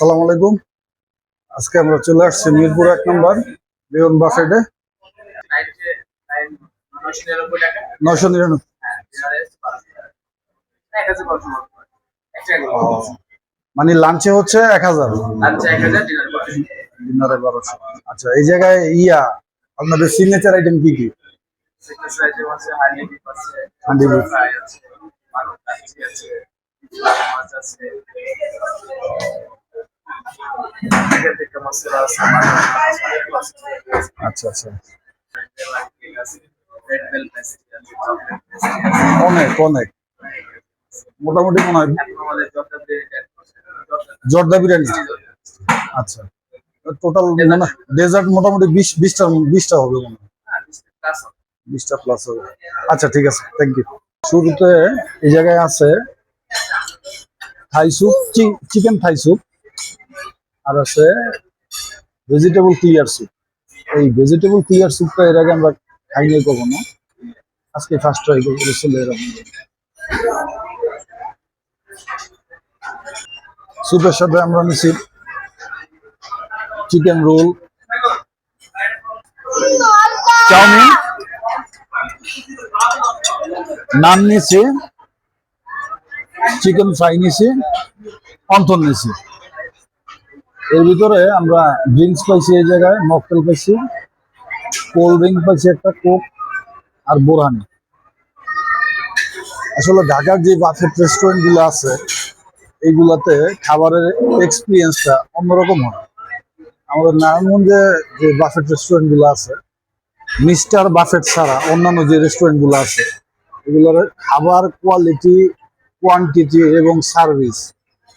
সালাম আলাইকুম। আজকে আমরা চলে আসছি মিরপুর এক নম্বর বেগুন বাফেটে। নয়শো নিরানব্বই। মানে লাঞ্চে হচ্ছে এক হাজার। আচ্ছা এই জায়গায় ইয়া, আপনাদের সিগনেচার আইটেম কি কি। আচ্ছা আচ্ছা। অনেক অনেক। মোটামুটি মনে হয় জর্দা বিরিয়ানি। আচ্ছা। টোটাল মানে ডেজার্ট মোটামুটি বিশ বিশটা বিশটা হবে মনে হয়। বিশটা প্লাস হবে। আচ্ছা ঠিক আছে। থ্যাংক ইউ শুরুতে এই জায়গায় আছে Thai soup chicken Thai soup আর আছে ভেজিটেবল ক্লিয়ার স্যুপ এই ভেজিটেবল ক্লিয়ার স্যুপটা এর আগে আমরা খাইনি কখনো। আজকে ফার্স্ট ট্রাই করেছিল এরকম। স্যুপের সাথে আমরা নিছি চিকেন রোল চাউমিন। নান নিছি। চিকেন ফ্রাই নিছি। অন্থন নিছি। এর ভিতরে আমরা ড্রিঙ্কস পাইছি এই জায়গায় মকটেল পাইছি কোল্ড ড্রিঙ্ক পাইছি একটা কোক আর বোরহানি। আসলে ঢাকার যে বাফেট রেস্টুরেন্টগুলো আছে এইগুলাতে খাবারের এক্সপিরিয়েন্সটা অন্যরকম হয়। আমাদের নারায়ণগঞ্জে যে বাফেট রেস্টুরেন্টগুলো আছে, মিস্টার বাফেট ছাড়া অন্যান্য যে রেস্টুরেন্টগুলো আছে, এগুলোর খাবার কোয়ালিটি কোয়ান্টিটি এবং সার্ভিস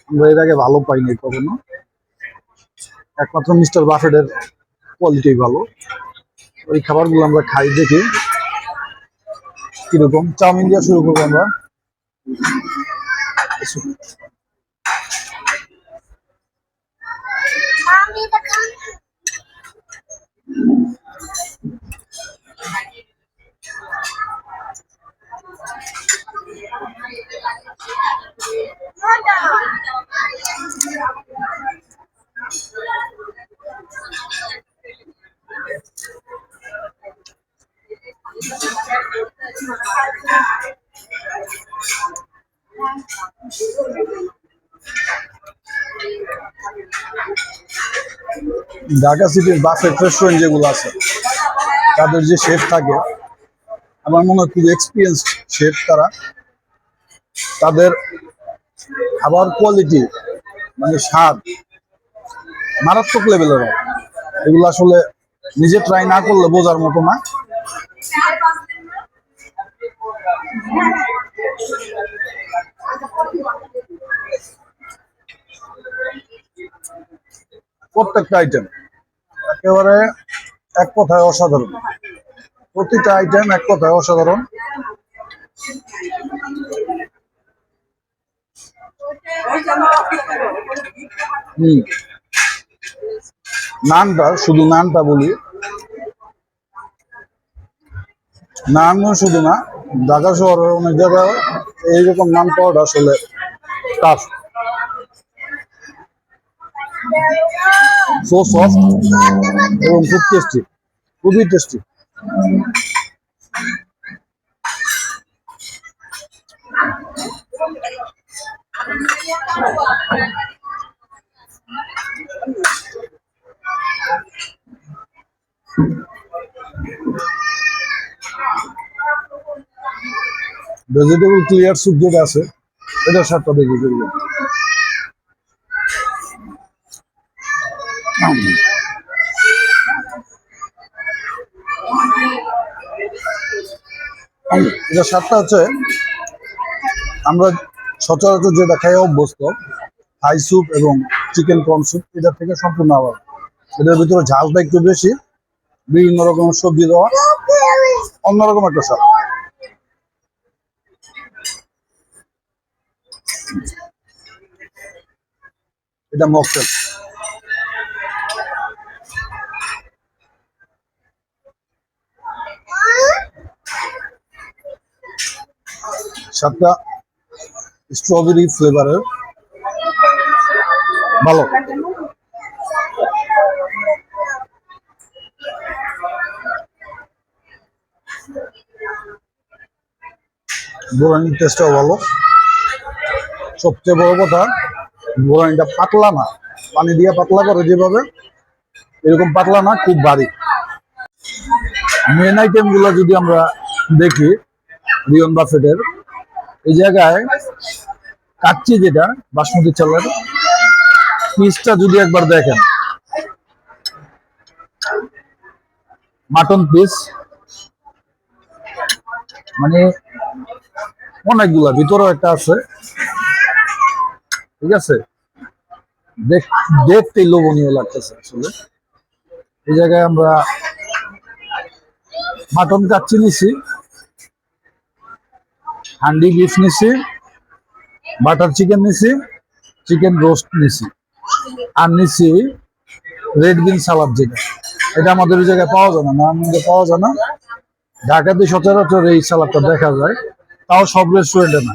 আমরা এর আগে ভালো পাইনি কখনো। একমাত্র মিস্টার বাফেটের কোয়ালিটি ভালো। ওই খাবারগুলো আমরা খাই, দেখি। কীরকম? চাউমিন দিয়ে শুরু করব আমরা. ঢাকা সিটির বাফেট রেস্টুরেন্ট যেগুলো আছে, তাদের যে শেফ থাকে, আমার মনে হয় খুব এক্সপিরিয়েন্স শেফ তারা। তাদের খাবার কোয়ালিটি মানে স্বাদ মারাত্মক লেভেলের হয়। এগুলো আসলে নিজে ট্রাই না করলে বোঝার মতো না। প্রত্যেকটা আইটেম একেবারে এক কথায় অসাধারণ। প্রতিটা আইটেম এক কথায় অসাধারণ। হুম। নানটা, শুধু নানটা বলি। নান শুধু না, ঢাকা শহরের অনেক জায়গায় এইরকম নান পাওয়াটা আসলে টাফ সো সফট এবং খুব টেস্টি খুবই টেস্টি ভেজিটেবল ক্লিয়ার স্যুপ যেটা আছে, এটা সাতটা করব এটা স্বাদটা হচ্ছে, আমরা সচরাচর যেটা খাই অভ্যস্ত হাই স্যুপ এবং চিকেন কর্ন স্যুপ এটা থেকে সম্পূর্ণ আলাদা। এটার ভিতরে ঝালটা একটু বেশি বিভিন্ন রকমের সবজি দেওয়া। অন্যরকম একটা স্বাদ এটা মকটেল। স্বাদটা স্ট্রবেরি ফ্লেভারের ভালো। বোরানির টেস্টটাও ভালো। সবচেয়ে বড় কথা বোরানিটা পাতলা না। পানি দিয়ে পাতলা করে যেভাবে, এরকম পাতলা না, খুব ভারী। মেন আইটেমগুলো যদি আমরা দেখি রিয়ন বাফেটের এই জায়গায় কাচ্চি যেটা, বাসমতি চালের পিসটা যদি একবার দেখেন। মাটন পিস মানে অনেকগুলা, ভিতরেও একটা আছে। ঠিক আছে? দেখ দেখতেই লোভনীয় লাগতেছে আসলে। এই জায়গায় আমরা মাটন কাচ্চি নিছি। হান্ডি বিফ নিছি। বাটার চিকেন নিছি। চিকেন রোস্ট নিছি। আর নিছি রেড বিন সালাদ যেটা। এটা আমাদের ওই জায়গায় পাওয়া যায় না পাওয়া যায় না। ঢাকাতে সচরাচর এই সালাদটা দেখা যায়। তাও সব রেস্টুরেন্টে না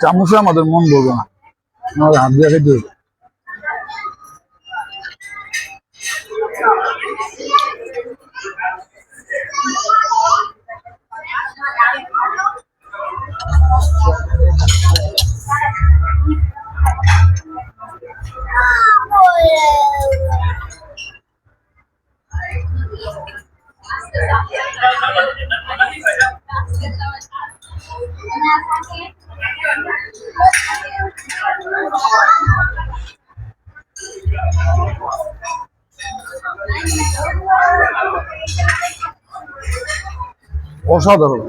চামচে আমাদের মন বলবে না আমাদের হাত দিয়ে হবে। অসাধারণ।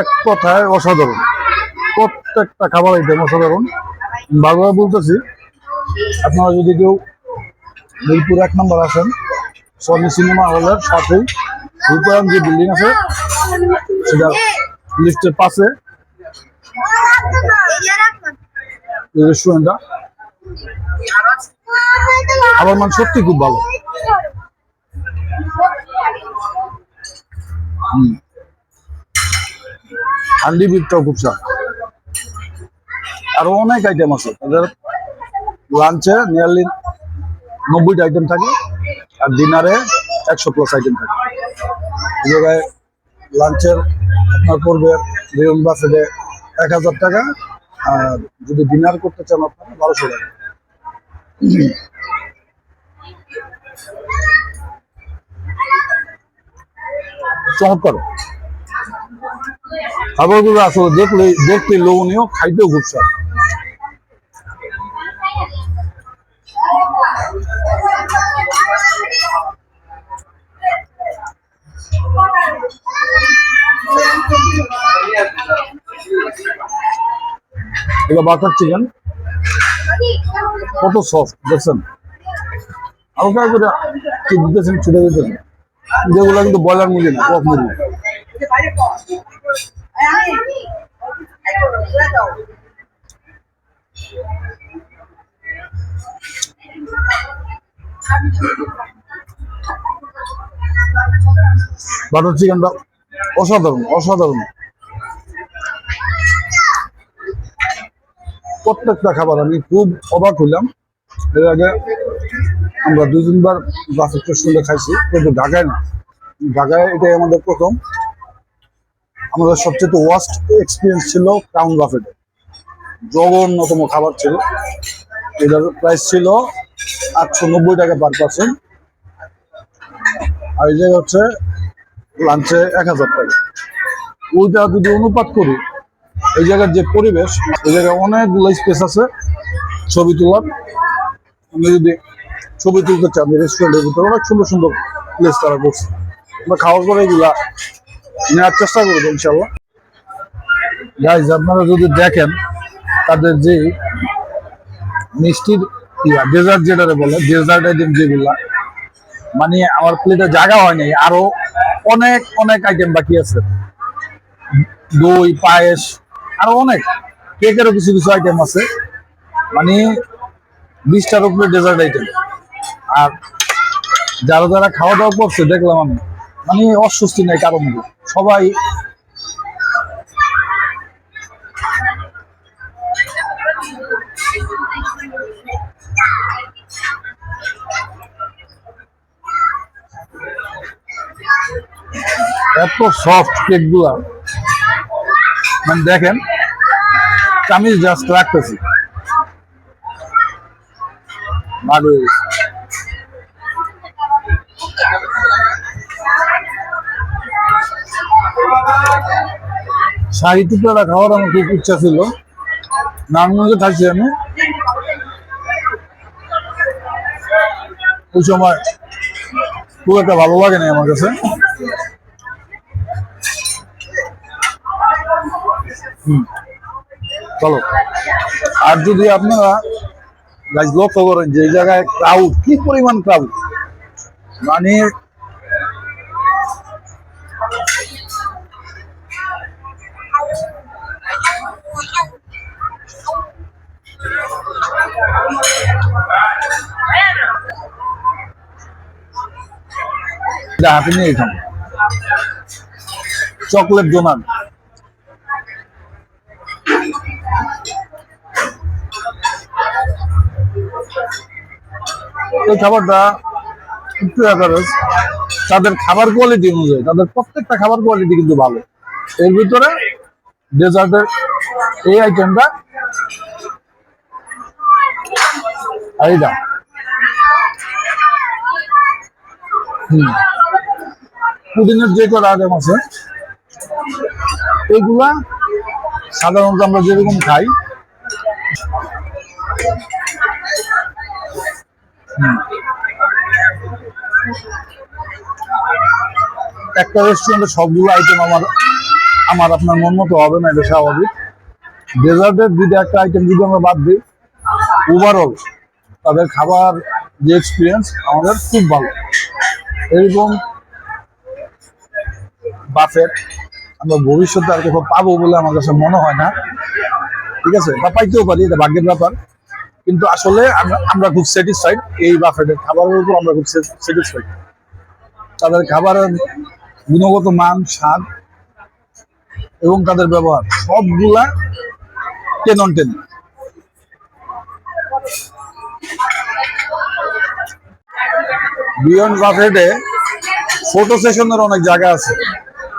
এক কথায় অসাধারণ। প্রত্যেকটা খাবার আইটেম অসাধারণ। বারবার বলতেছি, আপনারা যদি কেউ মিরপুর এক নম্বর আসেন সনি সিনেমা হলের সাথেই রূপায়ণ যে বিল্ডিং আছে, সেটা লিফটের পাশে রেস্টুরেন্টটা খাবার মান সত্যি খুব ভালো। হুম। হান্ডি বিটটাও খুব স্বাদ আরও অনেক আইটেম আছে। তাদের লাঞ্চে নিয়ারলি নব্বইটা আইটেম থাকে আর ডিনারে একশো প্লাস আইটেম থাকে। লাঞ্চের আপনার পড়বে রেউন বাফেটে এক হাজার টাকা আর যদি ডিনার করতে চান আপনারা বারোশো টাকা। চমৎকার। খাবারগুলো আসলে দেখলে দেখতে লোভনীয়, খাইতেও স্বাদ। এটা বাটার চিকেন। কত সফট দেখছেন? হালকা করে দিতেছেন, ছুটে দিতেছেন? যেগুলো কিন্তু ব্রয়লার মুরগি না, কক মুরগি। বাটার চিকেনটা অসাধারণ অসাধারণ। প্রত্যেকটা খাবার আমি খুব অবাক হইলাম। এর আগে আমরা দুই তিনবার বাসের রেস্টুরেন্টে খাইছি, কিন্তু ঢাকায় না। ঢাকায় এটাই আমাদের প্রথম। আমাদের সবচেয়ে ওয়াস্ট এক্সপিরিয়েন্স ছিল টাউন বাফেটে জঘন্যতম খাবার ছিল। এটার প্রাইস ছিল আটশো নব্বই টাকা পার পার্সেন্ট আর এই জায়গায় হচ্ছে লাঞ্চে এক হাজার টাকা। ওইটা যদি অনুপাত করি, এই জায়গার যে পরিবেশ, এই জায়গায় অনেকগুলো স্পেস আছে ছবি তোলার। আপনি যদি ছবি তুলতে চান রেস্টুরেন্টের ভিতরে অনেক সুন্দর সুন্দর প্লেস তারা করছে। আমরা খাওয়ার পরে এগুলা নেওয়ার চেষ্টা করব ইনশাল্লাহ। আপনারা যদি দেখেন, তাদের যে মিষ্টির ডেজার্ট যেটারে বলে ডেজার্ট আইটেম যেগুলা মানে আমার প্লেটে জায়গা হয় নাই, আরও অনেক অনেক আইটেম বাকি আছে। দই, পায়েস, আরও অনেক, কেকেরও কিছু কিছু আইটেম আছে। মানে বিশটার উপরে ডেজার্ট আইটেম আর যারা যারা খাওয়া দাওয়া করছে, দেখলাম আমি মানে অস্বস্তি নেই কারণ সবাই এত সফট কেকগুলা মানে দেখেন আমি জাস্ট রাখতেছি। ভাগ হয়ে গেছে। শাড়ি টুকরাটা খাওয়ার আমার খুব ইচ্ছা ছিল। নারায়ণগঞ্জে থাকছি আমি। ওই সময় খুব একটা ভালো লাগে না আমার কাছে। চলো। আর যদি আপনারা গাছ লক্ষ্য করেন যে জায়গায় ক্রাউড কি পরিমাণ ক্রাউড মানে এটা হাতে নিয়ে এখানে। চকলেট ডোনাট এই খাবারটা একটু অ্যাভারেজ তাদের খাবার কোয়ালিটি অনুযায়ী, তাদের প্রত্যেকটা খাবার কোয়ালিটি কিন্তু ভালো। এর ভিতরে ডেজার্টের এই আইটেমটা আর এইটা। হুম। পুদিনের যে কটা আইটেম আছে, এগুলা সাধারণত আমরা যেরকম খাই একটা রেস্টুরেন্টে সবগুলো আইটেম আমার আমার আপনার মন মতো হবে না, এটা স্বাভাবিক। ডেজার্টের দুইটা একটা আইটেম যদি আমরা বাদ দিই ওভারঅল তাদের খাবার যে এক্সপিরিয়েন্স আমাদের খুব ভালো। এরকম বাফেট আমরা ভবিষ্যতে আর কোথাও পাবো বলে আমার কাছে মনে হয় না। ঠিক আছে? বা পাইতেও পারি, এটা ভাগ্যের ব্যাপার। কিন্তু আসলে আমরা আমরা খুব স্যাটিসফাইড এই বাফেটের খাবারের উপর আমরা খুব স্যাটিসফাইড তাদের খাবারের গুণগত মান, স্বাদ এবং তাদের ব্যবহার, সবগুলা টেন অন টেন বিয়ন্ড বাফেটে ফটো সেশনের অনেক জায়গা আছে।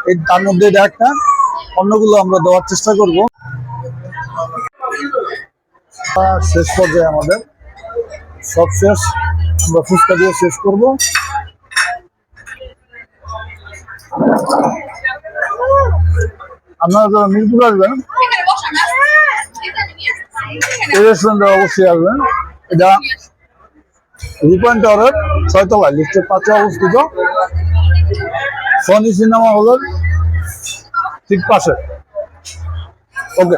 এই তার মধ্যে এটা একটা। অন্যগুলো আমরা দেওয়ার চেষ্টা করব। শেষ পর্যায়ে আমাদের। সব শেষ। আমরা ফুচকা দিয়ে শেষ করব। আপনারা যারা মিরপুর আসবেন, এই রেস্টুরেন্টে অবশ্যই আসবেন। এটা রূপায়ণ টাওয়ারের ছয়তলায়, লিফটের পাশে অবস্থিত। সনি সিনেমা হলের ঠিক পাশে। ওকে।